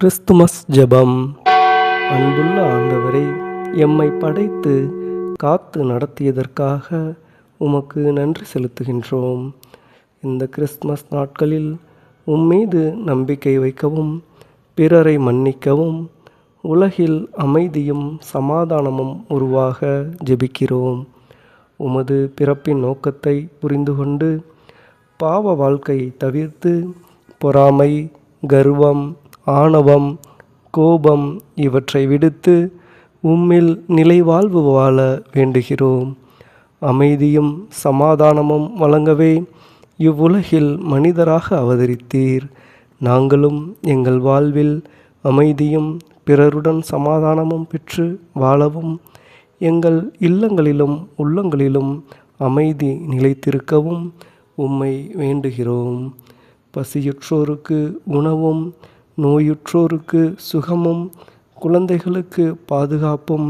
Christmas ஜெபம். அன்புள்ள ஆண்டவரே எம்மை படைத்து காத்து நடத்தியதற்காக உமக்கு நன்றி செலுத்துகின்றோம். இந்த கிறிஸ்துமஸ் நாட்களில் உம்மீது நம்பிக்கை வைக்கவும் பிறரை மன்னிக்கவும் உலகில் அமைதியும் சமாதானமும் உருவாக ஜெபிக்கிறோம். உமது பிறப்பின் நோக்கத்தை புரிந்து கொண்டு பாவ வாழ்க்கையை தவிர்த்து பொறாமை கர்வம் ஆணவம் கோபம் இவற்றை விடுத்து உம்மில் நிலைவாழ்வு வாழ வேண்டுகிறோம். அமைதியும் சமாதானமும் வழங்கவே இவ்வுலகில் மனிதராக அவதரித்தீர். நாங்களும் எங்கள் வாழ்வில் அமைதியும் பிறருடன் சமாதானமும் பெற்று வாழவும் எங்கள் இல்லங்களிலும் உள்ளங்களிலும் அமைதி நிலைத்திருக்கவும் உம்மை வேண்டுகிறோம். பசியுற்றோருக்கு உணவும் நோயுற்றோருக்கு சுகமும் குழந்தைகளுக்கு பாதுகாப்பும்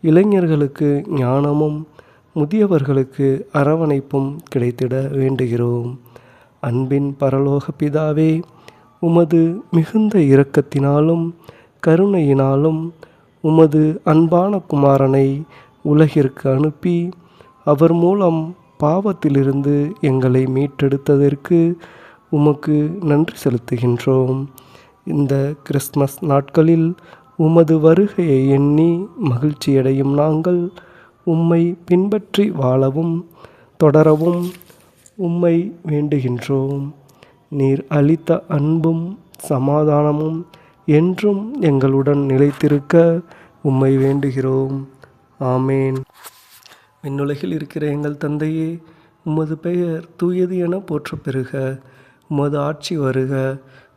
இளைஞர்களுக்கு ஞானமும் முதியவர்களுக்கு அரவணைப்பும் கிடைத்திட வேண்டுகிறோம். அன்பின் பரலோக பிதாவே உமது மிகுந்த இரக்கத்தினாலும் கருணையினாலும் உமது அன்பான குமாரனை உலகிற்கு அனுப்பி அவர் மூலம் பாவத்திலிருந்து எங்களை மீட்டெடுத்ததற்கு உமக்கு நன்றி செலுத்துகின்றோம். இந்த கிறிஸ்மஸ் நாட்களில் உமது வருகையை எண்ணி மகிழ்ச்சியடையும் நாங்கள். உம்மை பின்பற்றி வாழவும் தொடரவும் உம்மை வேண்டுகின்றோம். நீர் அளித்த அன்பும் சமாதானமும் என்றும் எங்களுடன் நிலைத்திருக்க உம்மை வேண்டுகிறோம். ஆமேன். விண்ணுலகில் இருக்கிற எங்கள் தந்தையே உமது பெயர் தூயது என போற்றப் பெறுக உமது ஆட்சி வருக.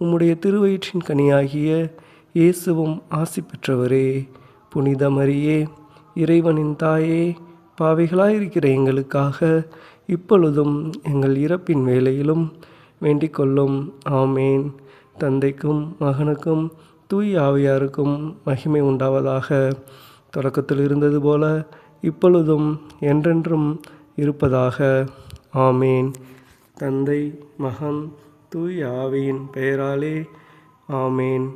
உம்முடைய திருவயிற்றின் கனியாகிய இயேசுவும் ஆசி பெற்றவரே. புனித மரியே இறைவனின் தாயே பாவைகளாயிருக்கிற எங்களுக்காக இப்பொழுதும் எங்கள் இறப்பின் வேலையிலும் வேண்டிக் கொள்ளும். ஆமேன். தந்தைக்கும் மகனுக்கும் தூய் ஆவியாருக்கும் மகிமை உண்டாவதாக. தொடக்கத்தில் இருந்தது போல இப்பொழுதும் என்றென்றும் இருப்பதாக. ஆமேன். தந்தை மகன் தூய் ஆவியின் பெயராலே ஆமேன்.